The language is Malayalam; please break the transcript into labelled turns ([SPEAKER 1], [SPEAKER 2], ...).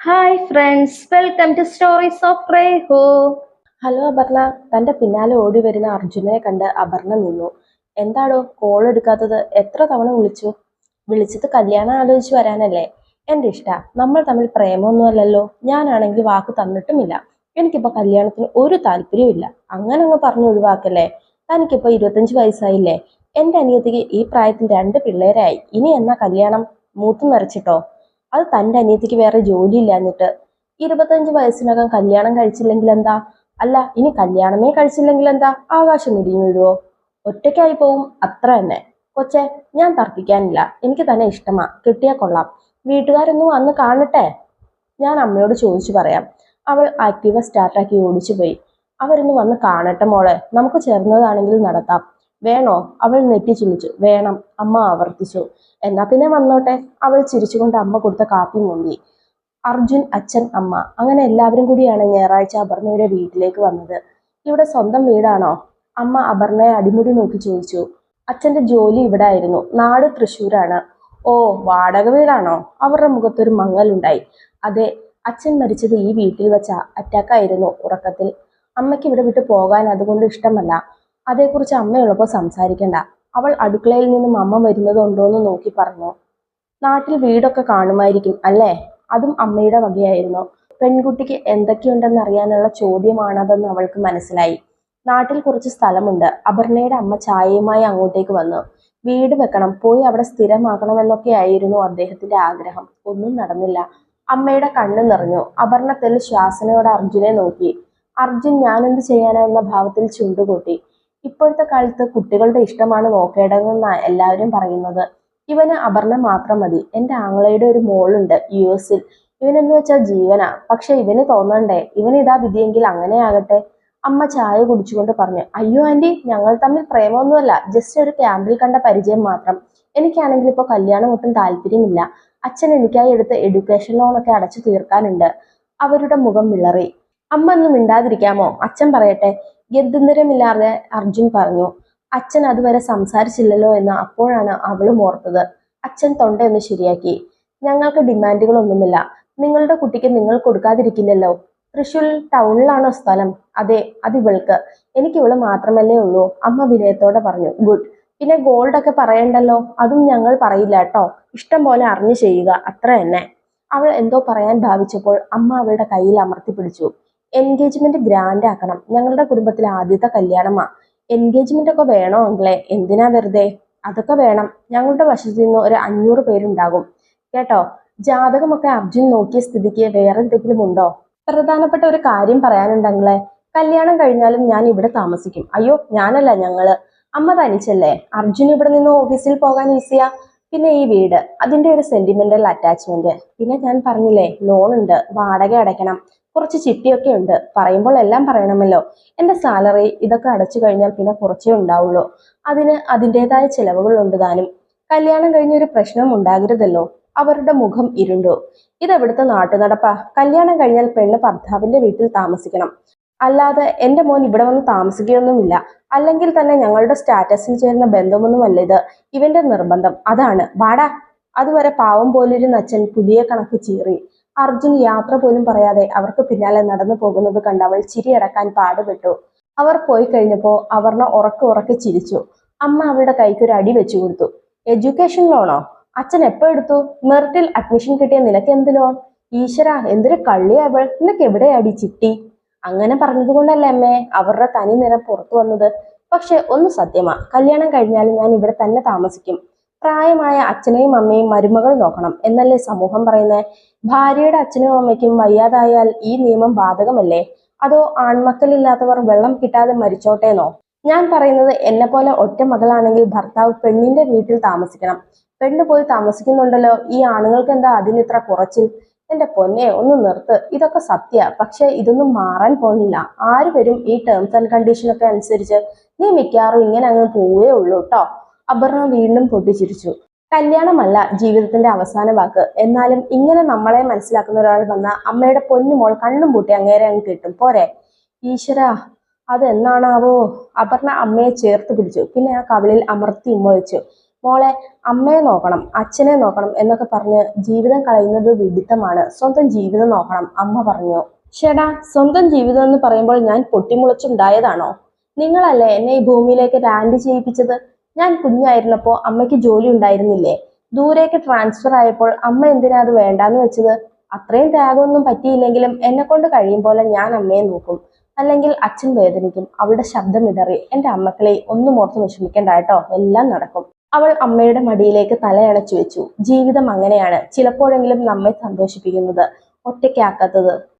[SPEAKER 1] Hi friends welcome to stories of റേഹോ
[SPEAKER 2] hello Aparna തന്റെ പിന്നാലെ ഓടി വരുന്ന അർജുനെ കണ്ട് അപർണ നിന്നു. എന്താണോ കോൾ എടുക്കാത്തത്? എത്ര തവണ വിളിച്ചു? വിളിച്ചത് കല്യാണം ആലോചിച്ച് വരാനല്ലേ? എന്റെ ഇഷ്ട നമ്മൾ തമ്മിൽ പ്രേമമൊന്നുമല്ലല്ലോ ഞാനാണെങ്കിൽ വാക്ക് തന്നിട്ടുമില്ല. എനിക്കിപ്പോൾ കല്യാണത്തിന് ഒരു താല്പര്യമില്ല അങ്ങനെ അങ്ങ് പറഞ്ഞു ഒഴിവാക്കല്ലേ? തനിക്കിപ്പോൾ ഇരുപത്തഞ്ച് വയസ്സായില്ലേ? എന്റെ അനിയത്തിക്ക് ഈ പ്രായത്തിൽ രണ്ട് പിള്ളേരായി. ഇനി എന്നാ കല്യാണം? മൂത്തു നിറച്ചിട്ടോ? അത് തന്റെ അനിയത്തിക്ക് വേറെ ജോലി എന്നിട്ട്. ഇരുപത്തഞ്ച് വയസ്സിനകം കല്യാണം കഴിച്ചില്ലെങ്കിൽ എന്താ? അല്ല ഇനി കല്യാണമേ കഴിച്ചില്ലെങ്കിൽ എന്താ? ആകാശം ഇടിഞ്ഞു വീഴുവോ? ഒറ്റയ്ക്കായി പോവും? അത്ര തന്നെ. കൊച്ചെ ഞാൻ തർക്കിക്കാനില്ല. എനിക്ക് തന്നെ ഇഷ്ടമാ. കിട്ടിയാ കൊള്ളാം. വീട്ടുകാരൊന്നും അന്ന് കാണട്ടെ? ഞാൻ അമ്മയോട് ചോദിച്ചു പറയാം. അവൾ ആക്റ്റീവ സ്റ്റാർട്ടാക്കി ഓടിച്ചു പോയി. അവരൊന്ന് വന്ന് കാണട്ടെ മോളെ. നമുക്ക് ചേർന്നതാണെങ്കിൽ നടത്താം. വേണോ? അവൾ നെറ്റി ചുളിച്ചു വേണം. അമ്മ ആവർത്തിച്ചു. എന്നാ പിന്നെ വന്നോട്ടെ. അവൾ ചിരിച്ചുകൊണ്ട് അമ്മ കൊടുത്ത കാപ്പി മുന്തി അർജുൻ അച്ഛൻ അമ്മ. അങ്ങനെ എല്ലാവരും കൂടിയാണ് ഞായറാഴ്ച അപർണയുടെ വീട്ടിലേക്ക് വന്നത്. ഇവിടെ സ്വന്തം വീടാണോ? അമ്മ അപർണയെ അടിമുടി നോക്കി ചോദിച്ചു. അച്ഛന്റെ ജോലി ഇവിടെ ആയിരുന്നു നാട് തൃശ്ശൂരാണ്. ഓ വാടക വീടാണോ? അവരുടെ മുഖത്തൊരു മങ്ങലുണ്ടായി. അതെ അച്ഛൻ മരിച്ചത് ഈ വീട്ടിൽ വെച്ച അറ്റാക്കായിരുന്നു ഉറക്കത്തിൽ. അമ്മയ്ക്ക് ഇവിടെ വിട്ടു പോകാൻ അതുകൊണ്ട് ഇഷ്ടമല്ല. അതേക്കുറിച്ച് അമ്മയുള്ളപ്പോൾ സംസാരിക്കണ്ട. അവൾ അടുക്കളയിൽ നിന്നും അമ്മ വരുന്നതുണ്ടോ എന്ന് നോക്കി പറഞ്ഞു. നാട്ടിൽ വീടൊക്കെ കാണുമായിരിക്കും അല്ലേ? അതും അമ്മയുടെ വകയായിരുന്നു. പെൺകുട്ടിക്ക് എന്തൊക്കെയുണ്ടെന്ന് അറിയാനുള്ള ചോദ്യമാണതെന്ന് അവൾക്ക് മനസ്സിലായി. നാട്ടിൽ കുറച്ച് സ്ഥലമുണ്ട്. അപർണയുടെ അമ്മ ചായയുമായി അങ്ങോട്ടേക്ക് വന്നു. വീട് വെക്കണം. പോയി അവിടെ സ്ഥിരമാക്കണമെന്നൊക്കെ ആയിരുന്നു അദ്ദേഹത്തിന്റെ ആഗ്രഹം. ഒന്നും നടന്നില്ല. അമ്മയുടെ കണ്ണ് നിറഞ്ഞു. അപർണത്തിൽ ശ്വാസനയോടെ അർജുനെ നോക്കി. അർജുൻ ഞാനെന്ത് ചെയ്യാനാ? എന്ന ഭാവത്തിൽ ചുണ്ടുകൂട്ടി. ഇപ്പോഴത്തെ കാലത്ത് കുട്ടികളുടെ ഇഷ്ടമാണ് നോക്കേണ്ടതെന്നാണ് എല്ലാവരും പറയുന്നത്. ഇവന് അപർണ മാത്രം മതി. എന്റെ ആങ്ങളയുടെ ഒരു മോളുണ്ട് യു എസിൽ ഇവനെന്ന് വെച്ചാൽ ജീവനാ. പക്ഷെ ഇവന് തോന്നണ്ടേ? ഇവന് ഇതാ വിധിയെങ്കിൽ അങ്ങനെ ആകട്ടെ അമ്മ ചായ കുടിച്ചുകൊണ്ട് പറഞ്ഞു അയ്യോ ആന്റി ഞങ്ങൾ തമ്മിൽ പ്രേമമൊന്നുമല്ല. ജസ്റ്റ് ഒരു ക്യാമ്പിൽ കണ്ട പരിചയം മാത്രം. എനിക്കാണെങ്കിൽ ഇപ്പോൾ കല്യാണം ഒട്ടും താല്പര്യമില്ല. അച്ഛൻ എനിക്കായി എടുത്ത എഡ്യൂക്കേഷൻ ലോണൊക്കെ അടച്ചു തീർക്കാനുണ്ട്. അവരുടെ മുഖം വിളറി. അമ്മ ഒന്നും മിണ്ടാതിരിക്കാമോ? അച്ഛൻ പറയട്ടെ. ഗത്യന്തരമില്ലാതെ അർജുൻ പറഞ്ഞു അച്ഛൻ അതുവരെ സംസാരിച്ചില്ലല്ലോ എന്ന് അപ്പോഴാണ് അവളും ഓർത്തത്. അച്ഛൻ തൊണ്ടയൊന്ന് ശരിയാക്കി. ഞങ്ങൾക്ക് ഡിമാൻഡുകളൊന്നുമില്ല. നിങ്ങളുടെ കുട്ടിക്ക് നിങ്ങൾ കൊടുക്കാതിരിക്കില്ലല്ലോ. തൃശ്ശൂർ ടൗണിലാണോ സ്ഥലം? അതെ അത് ഇവൾക്ക്. എനിക്ക് ഇവൾ മാത്രമല്ലേ ഉള്ളൂ അമ്മ വിനയത്തോടെ പറഞ്ഞു. ഗുഡ്. പിന്നെ ഗോൾഡ് ഒക്കെ പറയണ്ടല്ലോ? അതും ഞങ്ങൾ പറയില്ല കേട്ടോ. ഇഷ്ടം പോലെ അറിഞ്ഞു ചെയ്യുക അത്ര തന്നെ. അവൾ എന്തോ പറയാൻ ഭാവിച്ചപ്പോൾ അമ്മ അവളുടെ കയ്യിൽ അമർത്തി പിടിച്ചു. എൻഗേജ്മെന്റ് ഗ്രാൻഡ് ആക്കണം. ഞങ്ങളുടെ കുടുംബത്തിലെ ആദ്യത്തെ കല്യാണമാ. എൻഗേജ്മെന്റ് ഒക്കെ വേണോ അങ്കിളെ എന്തിനാ വെറുതെ? അതൊക്കെ വേണം. ഞങ്ങളുടെ വശത്തു നിന്ന് ഒരു അഞ്ഞൂറ് പേരുണ്ടാകും. കേട്ടോ? ജാതകമൊക്കെ അർജുൻ നോക്കിയ സ്ഥിതിക്ക് വേറെ എന്തെങ്കിലും ഉണ്ടോ? പ്രധാനപ്പെട്ട ഒരു കാര്യം പറയാനുണ്ടെങ്കിലേ കല്യാണം കഴിഞ്ഞാലും ഞാൻ ഇവിടെ താമസിക്കും. അയ്യോ ഞാനല്ല ഞങ്ങൾ. അമ്മ തനിച്ചല്ലേ. അർജുൻ ഇവിടെ നിന്ന് ഓഫീസിൽ പോകാൻ ഈസിയാ. പിന്നെ ഈ വീട്. അതിന്റെ ഒരു സെന്റിമെന്റൽ അറ്റാച്ച്മെന്റ് പിന്നെ ഞാൻ പറഞ്ഞില്ലേ ലോൺ ഉണ്ട്. വാടക അടയ്ക്കണം. കുറച്ച് ചിട്ടിയൊക്കെ ഉണ്ട്. പറയുമ്പോൾ എല്ലാം പറയണമല്ലോ. എന്റെ സാലറി ഇതൊക്കെ അടച്ചു കഴിഞ്ഞാൽ പിന്നെ കുറച്ചേ ഉണ്ടാവുള്ളൂ. അതിന് അതിന്റെതായ ചിലവുകളുണ്ട് താനും. കല്യാണം കഴിഞ്ഞ ഒരു പ്രശ്നം ഉണ്ടാകരുതല്ലോ. അവരുടെ മുഖം ഇരുണ്ടു. ഇതെവിടുത്തെ നാട്ടുനടപ്പാ? കല്യാണം കഴിഞ്ഞാൽ പെണ്ണ് ഭർത്താവിന്റെ വീട്ടിൽ താമസിക്കണം. അല്ലാതെ എന്റെ മോൻ ഇവിടെ വന്ന് താമസിക്കുകയൊന്നുമില്ല. അല്ലെങ്കിൽ തന്നെ ഞങ്ങളുടെ സ്റ്റാറ്റസിൽ ചേരുന്ന ബന്ധമൊന്നുമല്ല ഇത്. ഇവന്റെ നിർബന്ധം അതാണ്. വാടാ. അതുവരെ പാവം പോലൊരു നച്ചൻ പുതിയ കണക്ക് ചീറി. അർജുൻ യാത്ര പോലും പറയാതെ അവർക്ക് പിന്നാലെ നടന്നു പോകുന്നത് കണ്ട് അവൾ ചിരിയടക്കാൻ പാടുപെട്ടു. അവർ പോയി കഴിഞ്ഞപ്പോൾ അവർണ ഉറക്കെ ഉറക്കെ ചിരിച്ചു. അമ്മ അവളുടെ കൈക്ക് ഒരു അടി വെച്ചു കൊടുത്തു. എഡ്യൂക്കേഷൻ ലോണോ അച്ഛൻ എപ്പോ എടുത്തു? മെറിറ്റിൽ അഡ്മിഷൻ കിട്ടിയ നിനക്ക് എന്ത് ലോൺ ഈശ്വര എന്തൊരു കള്ളിയാ അവൾ എവിടെ അടി ചിട്ടി? അങ്ങനെ പറഞ്ഞതുകൊണ്ടല്ലേ അമ്മേ? അവരുടെ തനി നിറം പുറത്തു വന്നത്. പക്ഷെ ഒന്ന് സത്യമാ. കല്യാണം കഴിഞ്ഞാലും ഞാൻ ഇവിടെ തന്നെ താമസിക്കും. പ്രായമായ അച്ഛനെയും അമ്മയും മരുമകൾ നോക്കണം. എന്നല്ലേ സമൂഹം പറയുന്നത് ഭാര്യയുടെ അച്ഛനും അമ്മയ്ക്കും വയ്യാതായാൽ ഈ നിയമം ബാധകമല്ലേ? അതോ ആൺമക്കളില്ലാത്തവർ വെള്ളം കിട്ടാതെ മരിച്ചോട്ടേന്നോ? ഞാൻ പറയുന്നത് എന്നെ പോലെ ഒറ്റ മകളാണെങ്കിൽ ഭർത്താവ് പെണ്ണിന്റെ വീട്ടിൽ താമസിക്കണം. പെണ്ണ് പോയി താമസിക്കുന്നുണ്ടല്ലോ ഈ ആണുങ്ങൾക്ക് എന്താ അതിനിത്ര കുറച്ചിൽ? എന്റെ പൊന്നെ ഒന്ന് നിർത്ത്. ഇതൊക്കെ സത്യ. പക്ഷെ ഇതൊന്നും മാറാൻ പോകുന്നില്ല. ആര് വരും ഈ ടേംസ് ആൻഡ് കണ്ടീഷനൊക്കെ അനുസരിച്ച് നീ മിക്കവാറും ഇങ്ങനെ അങ്ങ് പോവേ ഉള്ളൂ കേട്ടോ അപർണ വീണ്ടും പൊട്ടിച്ചിരിച്ചു. കല്യാണമല്ല ജീവിതത്തിന്റെ അവസാന വാക്ക്. എന്നാലും ഇങ്ങനെ നമ്മളെ മനസ്സിലാക്കുന്ന ഒരാൾ വന്ന അമ്മയുടെ പൊന്നുമോൾ കണ്ണും പൂട്ടി അങ്ങേരെ അങ്ങ് കിട്ടും. പോരെ. ഈശ്വര അതെന്നാണാവോ? അപർണ അമ്മയെ ചേർത്ത് പിടിച്ചു. പിന്നെ ആ കവിളിൽ അമർത്തി ഉമ്മ വെച്ചു. മോളെ അമ്മയെ നോക്കണം അച്ഛനെ നോക്കണം എന്നൊക്കെ പറഞ്ഞ് ജീവിതം കളയുന്നത് വിഡിത്തമാണ്. സ്വന്തം ജീവിതം നോക്കണം അമ്മ പറഞ്ഞു. ചേടാ സ്വന്തം ജീവിതം എന്ന് പറയുമ്പോൾ ഞാൻ പൊട്ടിമുളച്ചുണ്ടായതാണോ? നിങ്ങളല്ലേ എന്നെ ഈ ഭൂമിയിലേക്ക് ലാൻഡ് ചെയ്യിപ്പിച്ചത്? ഞാൻ കുഞ്ഞായിരുന്നപ്പോൾ അമ്മയ്ക്ക് ജോലി ഉണ്ടായിരുന്നില്ലേ? ദൂരേക്ക് ട്രാൻസ്ഫർ ആയപ്പോൾ അമ്മ എന്തിനാ അത് വേണ്ടാന്ന് വെച്ചത്? അത്രയും ത്യാഗമൊന്നും പറ്റിയില്ലെങ്കിലും എന്നെ കൊണ്ട് കഴിയും പോലെ ഞാൻ അമ്മയെ നോക്കും. അല്ലെങ്കിൽ അച്ഛൻ വേദനിക്കും. അവളുടെ ശബ്ദം ഇടറി. എന്റെ അമ്മക്കളെ ഒന്നും ഓർത്ത് വിഷമിക്കണ്ട കേട്ടോ. എല്ലാം നടക്കും. അവൾ അമ്മയുടെ മടിയിലേക്ക് തലയണച്ചു വെച്ചു. ജീവിതം അങ്ങനെയാണ്. ചിലപ്പോഴെങ്കിലും നമ്മെ സന്തോഷിപ്പിക്കുന്നത്. ഒറ്റയ്ക്കാക്കാത്തത്.